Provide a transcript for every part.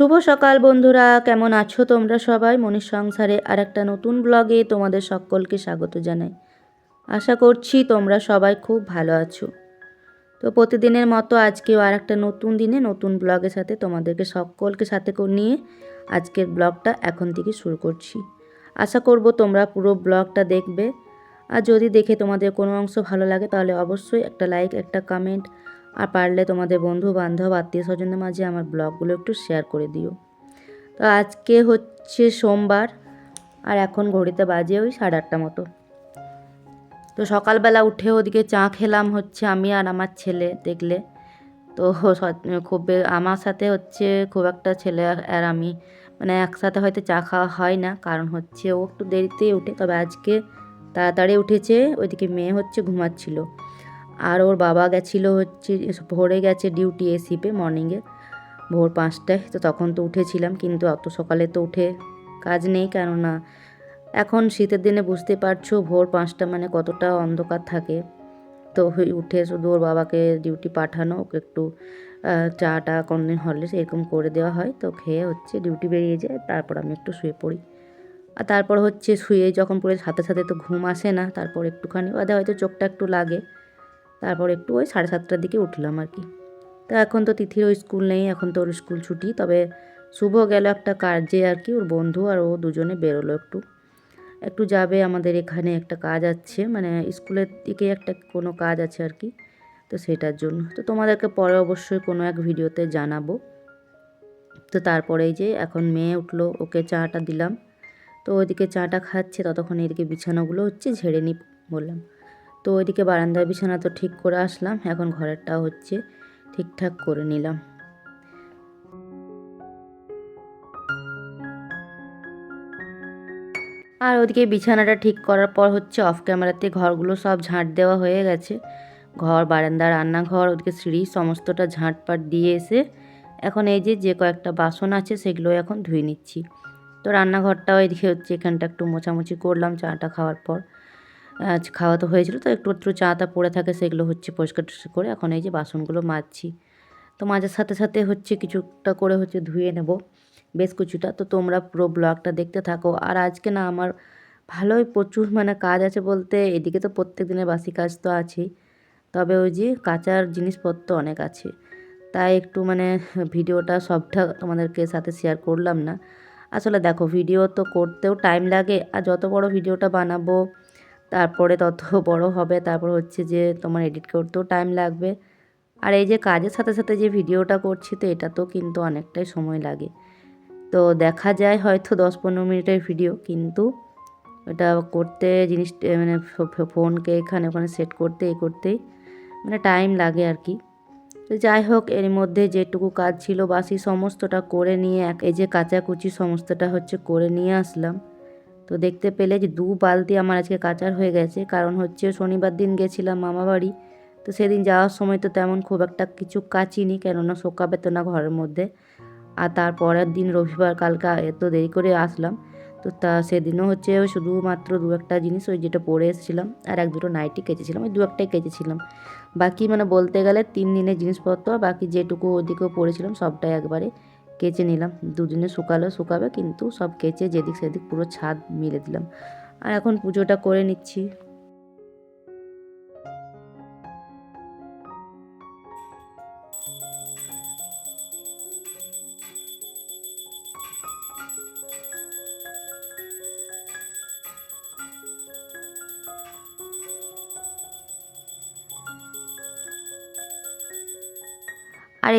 শুভ সকাল বন্ধুরা, কেমন আছো তোমরা সবাই? মনির সংসারে আর একটা নতুন ব্লগে তোমাদের সকলকে স্বাগত জানাই। আশা করছি তোমরা সবাই খুব ভালো আছো। তো প্রতিদিনের মতো আজকেও আর একটা নতুন দিনে নতুন ব্লগের সাথে তোমাদেরকে সকলকে সাথে নিয়ে আজকের ব্লগটা এখন থেকে শুরু করছি। আশা করব তোমরা পুরো ব্লগটা দেখবে। আর যদি দেখে তোমাদের কোনো অংশ ভালো লাগে, তাহলে অবশ্যই একটা লাইক, একটা কমেন্ট আর পারলে তোমাদের বন্ধু বান্ধব আত্মীয় স্বজনদের মাঝে আমার ব্লগগুলো একটু শেয়ার করে দিও। তো আজকে হচ্ছে সোমবার, আর এখন ঘড়িতে বাজে ওই সাড়ে আটটা মতো। তো সকালবেলা উঠে ওদিকে চা খেলাম হচ্ছে আমি আর আমার ছেলে দেখলে। তো খুব আমার সাথে হচ্ছে খুব একটা ছেলে আর- আমি মানে একসাথে হয়তো চা খাওয়া হয় না, কারণ হচ্ছে ও একটু দেরিতেই উঠে। তবে আজকে তাড়াতাড়ি উঠেছে, ওইদিকে মেয়ে হচ্ছে ঘুমাচ্ছিল। আর ওর বাবা গেছিল হচ্ছে ভোরে গেছে ডিউটি এ এসিপে মর্নিংয়ে ভোর পাঁচটায়। তো তখন তো উঠেছিলাম কিন্তু অত সকালে তো উঠে কাজ নেই কেননা এখন শীতের দিনে বুঝতে পারছ ভোর পাঁচটা মানে কতটা অন্ধকার থাকে। তো উঠে শুধু ওর বাবাকে ডিউটি পাঠানো ওকে একটু আহ, চাটা কোনদিন হলে এরকম করে দেওয়া হয়। তো খেয়ে হচ্ছে ডিউটি বেরিয়ে যায় তারপর আমি একটু শুয়ে পড়ি। আর তারপর হচ্ছে শুয়ে যখন পড়ে সাথে সাথে তো ঘুম আসে না তারপর একটুখানি বাদে হয়তো চোখটা একটু লাগে। তারপর একটু ওই সাড়ে সাতটার দিকে উঠলাম আর কি। তো এখন তো তিথির ওই স্কুল নেই, এখন তো ওর স্কুল ছুটি। তবে শুভ গেল একটা কাজে আর কি, ওর বন্ধু আর ও দুজনে বেরোলো একটু। একটু যাবে আমাদের এখানে একটা কাজ আছে মানে স্কুলের দিকে একটা কোনো কাজ আছে আর কি, তো সেটার জন্য। তো তোমাদেরকে পরে অবশ্যই কোনো এক ভিডিওতে জানাব। তো তারপরে এই যে এখন মেয়ে উঠল, ওকে চাটা দিলাম। তো ওইদিকে চাটা খাচ্ছে, ততক্ষণ এদিকে বিছানাগুলো হচ্ছে ঝেড়ে নি বললাম। তো ওইদিকে বারান্দার বিছানা তো ঠিক করে আসলাম, এখন ঘরেরটাও হচ্ছে ঠিকঠাক করে নিলাম। আর ওদিকে বিছানাটা ঠিক করার পর হচ্ছে অফ ক্যামেরাতে ঘরগুলো সব ঝাঁট দেওয়া হয়ে গেছে। ঘর, বারান্দা, রান্নাঘর, ওদিকে সিঁড়ি, সমস্তটা ঝাঁটপাট দিয়ে এসে এখন এই যে যে কয়েকটা বাসন আছে সেগুলো এখন ধুয়ে নিচ্ছি। তো রান্নাঘরটাও এদিকে হচ্ছে এখানটা একটু মোছামুছি করলাম, চাটা খাওয়ার পর। আজ খাওয়া তো হয়েছিল, তো একটু একটু চা তা পড়ে থাকে, সেগুলো হচ্ছে পরিষ্কার করে এখন এই যে বাসনগুলো মাজছি। তো মাজার সাথে সাথে হচ্ছে কিছুটা করে হচ্ছে ধুয়ে নেব বেশ কিছুটা। তো তোমরা পুরো ব্লগটা দেখতে থাকো। আর আজকে না আমার ভালোই প্রচুর মানে কাজ আছে বলতে, এদিকে তো প্রত্যেক দিনের বাসি কাজ তো আছেই। তবে ওই যে কাঁচার জিনিসপত্র অনেক আছে। তাই একটু মানে ভিডিওটা সবটা তোমাদেরকে সাথে শেয়ার করলাম না। আসলে দেখো, ভিডিও তো করতেও টাইম লাগে। আর যত বড় ভিডিওটা বানাবো তারপরে তত বড় হবে। তারপর হচ্ছে যে তোমার এডিট করতেও টাইম লাগবে। আর এই যে কাজের সাথে সাথে যে ভিডিওটা করছি তো এটা তো কিন্তু অনেকটাই সময় লাগে। তো দেখা যায় হয়তো দশ পনেরো মিনিটের ভিডিও কিন্তু এটা করতে জিনিস মানে ফোনকে এখানে ওখানে সেট করতে এ করতেই মানে টাইম লাগে আর কি। তো যাই হোক, এর মধ্যে যেটুকু কাজ ছিল বাসি সমস্তটা করে নিয়ে, এই যে কাচাকুচি সমস্তটা হচ্ছে করে নিয়ে আসলাম। তো দেখতে পেলে যে দু বালতি আমার আজকে কাচার হয়ে গেছে। কারণ হচ্ছে শনিবার দিন গেছিলাম মামা বাড়ি। তো সেদিন যাওয়ার সময় তো তেমন খুব একটা কিছু কাচিনি, কেননা শোকাবে তো না ঘরের মধ্যে। আর তারপরের দিন রবিবার কালকে এত দেরি করে আসলাম। তো তা সেদিনও হচ্ছে ওই শুধুমাত্র দু একটা জিনিস ওই যেটা পরে এসেছিলাম আর এক দুটো নাইটি কেচেছিলাম, ওই দু একটাই কেচেছিলাম। বাকি মানে বলতে গেলে তিন দিনের জিনিসপত্র, বাকি যেটুকু ওদিকেও পড়েছিলাম সবটাই একবারে। কেচে নিলাম। দুদিনে শুকালো, শুকাবে, কিন্তু সব কেচে যেদিক সেদিক পুরো ছাদ মিলে দিলাম। আর এখন পুজোটা করে নিচ্ছি।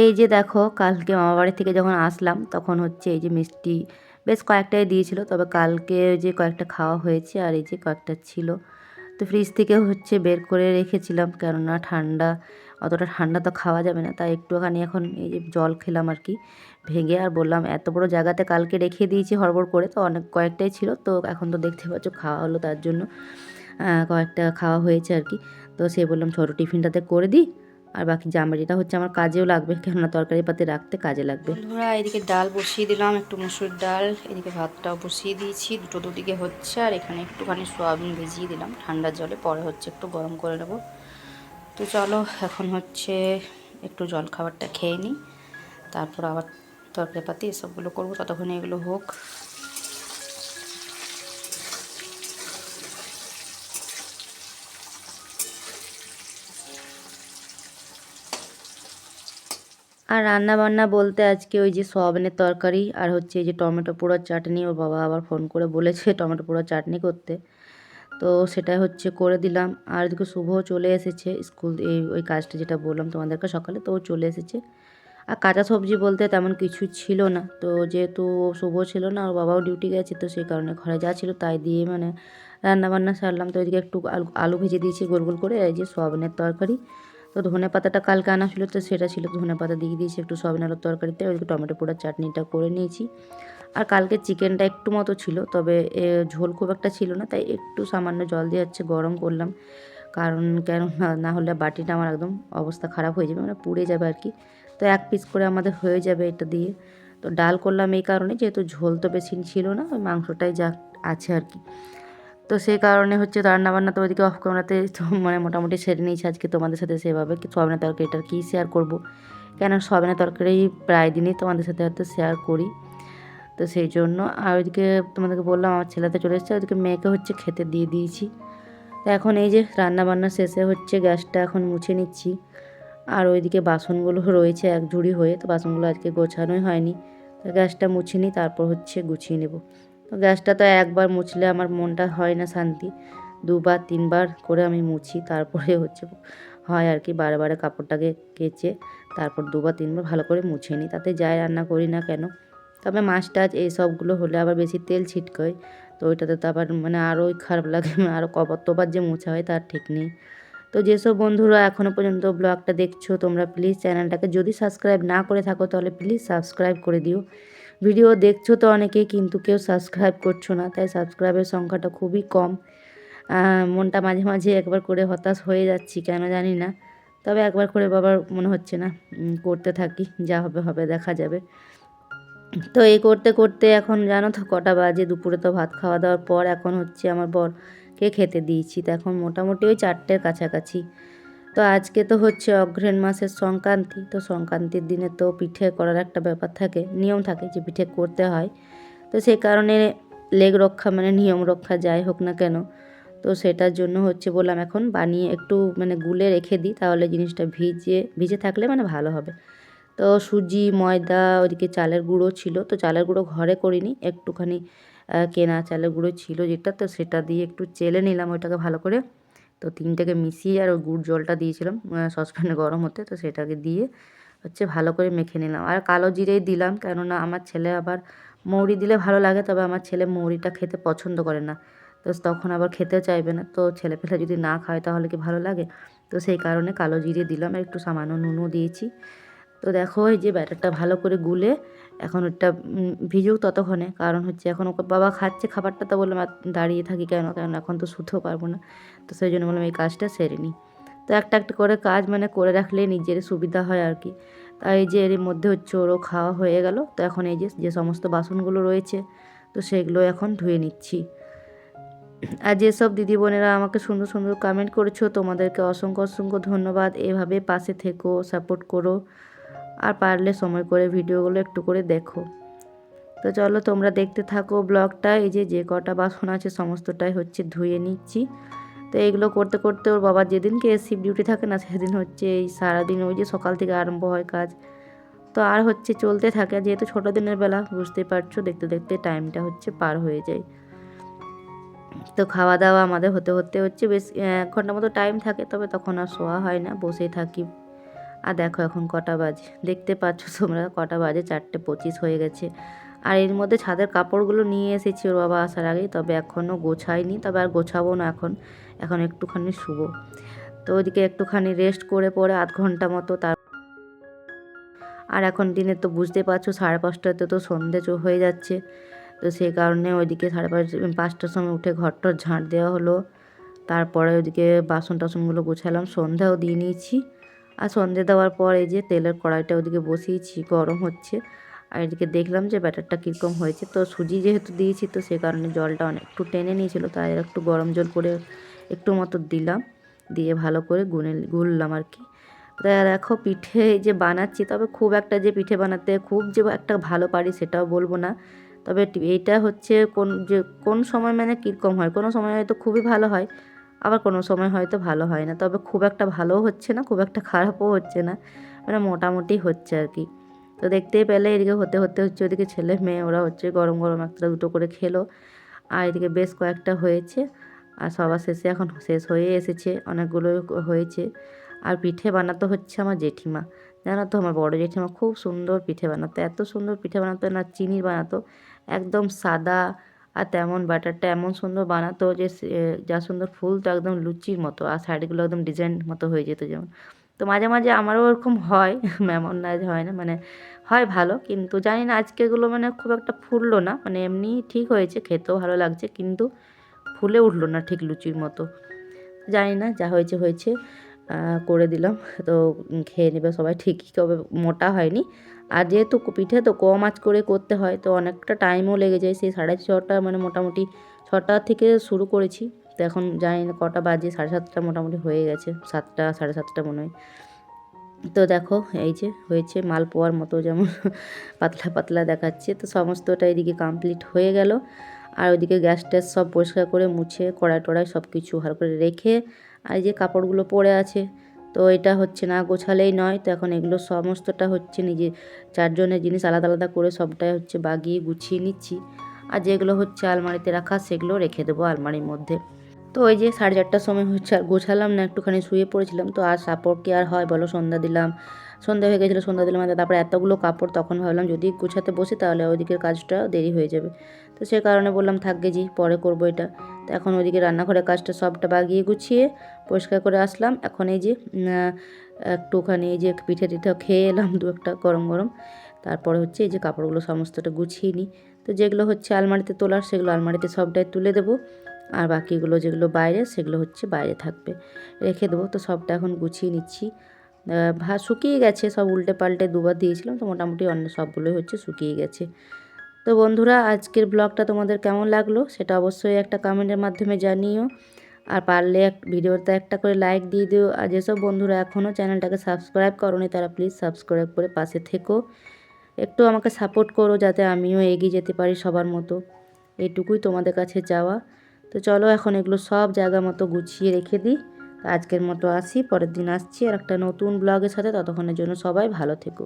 এই যে দেখো, কালকে মামা বাড়ি থেকে যখন আসলাম, তখন হচ্ছে এই যে মিষ্টি বেশ কয়েকটাই দিয়েছিল, তবে কালকে যে কয়েকটা খাওয়া হয়েছে আর এই যে কয়েকটা ছিল। তো ফ্রিজ থেকে হচ্ছে বের করে রেখেছিলাম, কেননা ঠান্ডা, অতটা ঠান্ডা তো খাওয়া যাবে না, তাই একটুখানি এখন এই যে জল খেলাম আর কি, ভেঙে আর বললাম এত বড় জায়গাতে কালকে রেখে দিয়েছি হড়বড় করে, তো অনেক কয়েকটাই ছিল, তো এখন তো দেখতে পাচ্ছ খাওয়া হলো তার জন্য কয়েকটা খাওয়া হয়েছে আর কি, তো সে বললাম ছোটো টিফিনটাতে করে দিই আর বাকি জামবাড়িটা হচ্ছে আমার কাজেও লাগবে, কেননা তরকারি পাতি রাখতে কাজে লাগবে। বন্ধুরা, এদিকে ডাল বসিয়ে দিলাম, একটু মুসুর ডাল, এদিকে ভাতটাও বসিয়ে দিয়েছি, দুটো দুদিকে হচ্ছে, আর এখানে একটুখানি সোয়াবিন ভিজিয়ে দিলাম ঠান্ডার জলে, পরে হচ্ছে একটু গরম করে নেব। তো চলো, এখন হচ্ছে একটু জল খাবারটা খেয়ে নিই, তারপর আবার তরকারিপাতি এসবগুলো করব, ততক্ষণে এগুলো হোক। আর রান্না বান্না বলতে আজকে ওই যে সোয়াবিনের তরকারি আর হচ্ছে এই যে টমেটো পোড়ার চাটনি। ওর বাবা আবার ফোন করে বলেছে টমেটো পোড়ার চাটনি করতে। তো সেটা হচ্ছে করে দিলাম। আর এদিকে শুভ চলে এসেছে স্কুল এই ওই কাজটা যেটা বললাম তোমাদেরকে সকালে, তো ও চলে এসেছে। আর কাঁচা সবজি বলতে তেমন কিছু ছিল না। তো যেহেতু শুভ ছিল না, ওর বাবাও ডিউটি গেছে, তো সেই কারণে ঘরে যা ছিল তাই দিয়ে মানে রান্না বান্না সারলাম। তো এদিকে একটু আলু আলু ভেজে দিয়েছি গোল গোল করে, এই যে সোয়াবিনের তরকারি। তো ধনে পাতাটা কালকে আনা ছিল, তো সেটা ছিল ধনে পাতা দিয়ে দিয়েছি, একটু সয়াবিন আলুর তরকারিতে ওইদিকে টমেটো পোড়ার চাটনিটা করে নিয়েছি। আর কালকে চিকেনটা একটু মতো ছিল, তবে ঝোল খুব একটা ছিল না, তাই একটু সামান্য জল দিয়ে হচ্ছে গরম করলাম। কারণ কেন না- হলে বাটিটা আমার একদম অবস্থা খারাপ হয়ে যাবে মানে পুড়ে যাবে আর কি। তো এক পিস করে আমাদের হয়ে যাবে এটা দিয়ে। তো ডাল করলাম এই কারণে, যেহেতু ঝোল তো বেশি ছিল না, ওই মাংসটাই যা আছে আর কি। তো সেই কারণে হচ্ছে রান্না বান্না তো ওইদিকে অফ ক্যামেরাতে মানে মোটামুটি সেরে নিয়েছি। আজকে তোমাদের সাথে সেভাবে সয়াবিনের তরকারিটার কী শেয়ার করব? কেন সয়াবিনের তরকারি প্রায় দিনই তোমাদের সাথে হয়তো শেয়ার করি। তো সেই জন্য আর ওইদিকে তোমাদেরকে বললাম, আমার ছেলেতে চলে এসেছে, ওইদিকে মেয়েকে হচ্ছে খেতে দিয়ে দিয়েছি। তো এখন এই যে রান্না বান্না শেষে হচ্ছে গ্যাসটা এখন মুছে নিচ্ছি। আর ওইদিকে বাসনগুলো রয়েছে এক ঝুড়ি হয়ে, তো বাসনগুলো আজকে গোছানোই হয়নি। তো গ্যাসটা মুছে নিই, তারপর হচ্ছে গুছিয়ে নেব। তো গ্যাসটা তো একবার মুছলে আমার মনটা হয় না শান্তি। দুবার, তিনবার করে আমি মুছি, তারপরে হচ্ছে হয় আর কি বারে কাপড়টাকে কেচে তারপর দুবার, তিনবার ভালো করে মুছে নিই। তাতে যাই রান্না করি না কেন, তবে মাছ টাছ এইসবগুলো হলে আবার বেশি তেল ছিটকয়, তো ওইটাতে তো আবার মানে আরোই খারাপ লাগে আরও কতবার যে মোছা হয় তার ঠিক নেই। তো যেসব বন্ধুরা এখনও পর্যন্ত ব্লগটা দেখছ, তোমরা প্লিজ চ্যানেলটাকে যদি সাবস্ক্রাইব না করে থাকো, তাহলে প্লিজ সাবস্ক্রাইব করে দিও। ভিডিও দেখছ তো অনেকেই কিন্তু কেউ সাবস্ক্রাইব করছ না, তাই সাবস্ক্রাইবের সংখ্যাটা খুবই কম। মনটা মাঝে মাঝে একবার করে হতাশ হয়ে যাচ্ছি, কেন জানি না। তবে একবার করে বাবার মনে হচ্ছে না করতে থাকি, যা হবে হবে, দেখা যাবে। তো এই করতে করতে এখন জানো তো কটা বাজে, দুপুরে তো ভাত খাওয়া দাওয়ার পর এখন হচ্ছে আমার বরকে খেতে দিয়েছি। তো এখন মোটামুটি ওই চারটের কাছাকাছি। তো আজকে তো হচ্ছে অগ্রহণ মাসের সংক্রান্তি, তো সংক্রান্তির দিনে তো পিঠে করার একটা ব্যাপার থাকে, নিয়ম থাকে যে পিঠে করতে হয়। তো সেই কারণে লেগ রক্ষা মানে নিয়ম রক্ষা যাই হোক না কেন, তো সেটার জন্য হচ্ছে বললাম এখন বানিয়ে একটু মানে গুলে রেখে দিই, তাহলে জিনিসটা ভিজে ভিজে থাকলে মানে ভালো হবে। তো সুজি, ময়দা ওইদিকে চালের গুঁড়ো ছিল, তো চালের গুঁড়ো ঘরে করিনি, একটুখানি কেনা চালের গুঁড়ো ছিল যেটা, তো সেটা দিয়ে একটু চেলে নিলাম ওইটাকে ভালো করে। তো তিনটাকে মিশিয়ে আর ওই গুড় জলটা দিয়েছিলাম সসপ্যানে গরম হতে, তো সেটাকে দিয়ে হচ্ছে ভালো করে মেখে নিলাম। আর কালো জিরেই দিলাম, কেননা আমার ছেলে আবার মৌরি দিলে ভালো লাগে, তবে আমার ছেলে মৌরিটা খেতে পছন্দ করে না। তো তখন আবার খেতে চাইবে না, তো ছেলে পেলে যদি না খায় তাহলে কি ভালো লাগে? তো সেই কারণে কালো জিরে দিলাম একটু সামান্য নুনও দিয়েছি। তো দেখো এই যে ব্যাটারটা ভালো করে গুলে এখন ওটা ভিজুক ততক্ষণে। কারণ হচ্ছে এখন ওকে বাবা খাচ্ছে, খাবারটা তো বললাম দাঁড়িয়ে থাকি কেন? কারণ এখন তো শুতেও পারব না। তো সেই জন্য বললাম, এই কাজটা সেরে নিই তো একটা একটা করে কাজ মানে করে রাখলে নিজের সুবিধা হয় আর কি। তাই এই যে এর মধ্যে হচ্ছে ওরও খাওয়া হয়ে গেল। তো এখন এই যে যে সমস্ত বাসনগুলো রয়েছে, তো সেগুলো এখন ধুয়ে নিচ্ছি। আর যেসব দিদি বোনেরা আমাকে সুন্দর সুন্দর কমেন্ট করেছ, তোমাদেরকে অসংখ্য অসংখ্য ধন্যবাদ। এভাবে পাশে থেকো সাপোর্ট করো। আর পারলে সময় করে ভিডিওগুলো একটু করে দেখো। তো চলো তোমরা দেখতে থাকো ব্লগটা, এই যে যে কটা বাসন আছে সমস্তটাই হচ্ছে ধুয়ে নিচ্ছি। তো এইগুলো করতে করতে ওর বাবার যেদিনকে শিফট ডিউটি থাকে না, সেদিন হচ্ছে এই সারাদিন ওই যে সকাল থেকে আরম্ভ হয় কাজ। তো আর হচ্ছে চলতে থাকে, যেহেতু ছোটো দিনের বেলা, বুঝতেই পারছ, দেখতে দেখতে টাইমটা হচ্ছে পার হয়ে যায়। তো খাওয়া দাওয়া আমাদের হতে হতে হচ্ছে বেশ এক ঘণ্টা মতো টাইম থাকে, তবে তখন আর শোয়া হয় না বসেই থাকি। আর দেখো এখন কটা বাজে। দেখতে পাচ্ছ তোমরা কটা বাজে, চারটে পঁচিশ হয়ে গেছে। আর এর মধ্যে ছাদের কাপড়গুলো নিয়ে এসেছি ওর বাবা আসার আগেই, তবে এখনও গোছাইনি তবে আর গোছাবো না এখন। এখন একটুখানি শুবো। তো ওইদিকে একটুখানি রেস্ট করে পরে আধ ঘণ্টা মতো তার আর এখন দিনে তো বুঝতে পারছ, সাড়ে পাঁচটাতে তো সন্ধে হয়ে যাচ্ছে। তো সেই কারণে ওইদিকে সাড়ে পাঁচ পাঁচটার সময় উঠে ঘরটর ঝাঁট দেওয়া হলো। তারপরে ওইদিকে বাসন টাসনগুলো গোছালাম, সন্ধ্যাও দিয়ে নিয়েছি। আর সন্ধে দেওয়ার পর এই যে তেলের কড়াইটা ওদিকে বসিয়েছি, গরম হচ্ছে। আর এদিকে দেখলাম যে ব্যাটারটা কীরকম হয়েছে। তো সুজি যেহেতু দিয়েছি, তো সে কারণে জলটা অনেক একটু টেনে নিয়েছিল, তাই একটু গরম জল করে একটু মতো দিলাম। দিয়ে ভালো করে গুনে গুললাম আর কি। দেখো পিঠে যে বানাচ্ছি, তবে খুব একটা যে পিঠে বানাতে খুব যে একটা ভালো পারি সেটাও বলব না। তবে টি- এইটা হচ্ছে কোন যে কোন সময় মানে কীরকম হয়? কোনো সময় হয়তো খুবই ভালো হয় আবার কোনো সময় হয়তো ভালো হয় না। তবে খুব একটা ভালোও হচ্ছে না, খুব একটা খারাপও হচ্ছে না। মানে মোটামুটি হচ্ছে আর কি। তো দেখতেই পেলে এদিকে হতে হতে হচ্ছে ওদিকে ছেলে মেয়ে, ওরা হচ্ছে গরম গরম একটা দুটো করে খেলো। আর এদিকে বেশ কয়েকটা হয়েছে। আর সবার শেষে এখন শেষ হয়ে এসেছে, অনেকগুলো হয়েছে। আর পিঠে বানাতে হচ্ছে আমার জেঠিমা। জানো তো আমার বড় জেঠিমা খুব সুন্দর পিঠে বানাতো, এত সুন্দর পিঠে বানাতো না, চিনির বানাতো, একদম সাদা আর তেমন ব্যাটারটা এমন সুন্দর বানাতো যে যা সুন্দর ফুল তো একদম লুচির মতো আর শাড়িগুলো একদম ডিজাইন মতো হয়ে যেত যেমন। তো মাঝে মাঝে আমারও ওরকম হয় এমন না হয় না মানে হয় ভালো, কিন্তু জানি না আজকেগুলো মানে খুব একটা ফুললো না মানে এমনি ঠিক হয়েছে, খেতেও ভালো লাগছে, কিন্তু ফুলে উঠল না ঠিক লুচির মতো। জানি না, যা হয়েছে হয়েছে করে দিলাম, তো খেয়ে নেবে সবাই, ঠিকই তবে মোটা হয়নি। আর যেহেতু পিঠে তো কম আঁচ করে করতে হয়, তো অনেকটা টাইমও লেগে যায়। সেই সাড়ে ছটা মানে মোটামুটি ছটা থেকে শুরু করেছি। তো এখন জানি না কটা বাজে, সাড়ে সাতটা মোটামুটি হয়ে গেছে। সাতটা, সাড়ে সাতটা মনে হয়। তো দেখো, এই যে হয়েছে মালপোয়ার মতো যেমন পাতলা পাতলা দেখাচ্ছে, তো সমস্তটা এদিকে কমপ্লিট হয়ে গেল। আর ওইদিকে গ্যাস ট্যাস সব পরিষ্কার করে মুছে কড়াই টড়াই সব কিছু ভালো করে রেখে, আর যে কাপড়গুলো পরে আছে তো এটা হচ্ছে না, গোছালেই নয়। তো এখন এগুলো সমস্তটা হচ্ছে নিজে, চারজনের জিনিস আলাদা আলাদা করে সবটাই হচ্ছে বাগিয়ে গুছিয়ে নিচ্ছি। আর যেগুলো হচ্ছে আলমারিতে রাখা, সেগুলো রেখে দেবো আলমারির মধ্যে। তো ওই যে সাড়ে চারটার সময় হচ্ছে আর গোছালাম না, একটুখানি শুয়ে পড়েছিলাম। তো আর সাপোর্ট কি আর হয় বলো? সন্ধ্যা দিলাম। সন্ধ্যা হয়ে গেছিল, সন্ধ্যা দিলাম। তারপরে এতগুলো কাপড়, তখন ভাবলাম যদি গোছাতে বসি তাহলে ওইদিকের কাজটা দেরি হয়ে যাবে। তো সে কারণে বললাম থাকবে জি পরে করব এটা। এখন ওইদিকে রান্নাঘরের কাজটা সবটা বাগিয়ে গুছিয়ে পরিষ্কার করে আসলাম। এখন এই যে একটুখানি এই যে পিঠে টিঠে খেয়ে এলাম দু একটা গরম গরম। তারপরে হচ্ছে এই যে কাপড়গুলো সমস্তটা গুছিয়ে নিই। তো যেগুলো হচ্ছে আলমারিতে তোলার সেগুলো আলমারিতে সবটাই তুলে দেবো। আর বাকিগুলো যেগুলো বাইরে সেগুলো হচ্ছে বাইরে থাকবে। রেখে দেবো। তো সবটা এখন গুছিয়ে নিচ্ছি। ভা, শুকিয়ে গেছে। সব উল্টে পাল্টে দুবার দিয়েছিলাম। তো মোটামুটি অন্য সবগুলোই হচ্ছে শুকিয়ে গেছে। তো বন্ধুরা, আজকের ব্লগটা তোমাদের কেমন লাগল সেটা অবশ্যই একটা কমেন্টের মাধ্যমে জানিও। আর পারলে এক, ভিডিওতে একটা করে লাইক দিয়ে দিও। আর যেসব বন্ধুরা এখনও চ্যানেলটাকে সাবস্ক্রাইব করোনি, তারা প্লিজ সাবস্ক্রাইব করে পাশে থেকো। একটু আমাকে সাপোর্ট করো যাতে আমিও এগিয়ে যেতে পারি সবার মতো। এইটুকুই তোমাদের কাছে যাওয়া তো চলো এখন এগুলো সব জায়গা মতো গুছিয়ে রেখে দিই। আজকের মতো আসি, পরের দিন আসছি। আর একটা নতুন ব্লগের সাথে ততক্ষণের জন্য সবাই ভালো থেকো।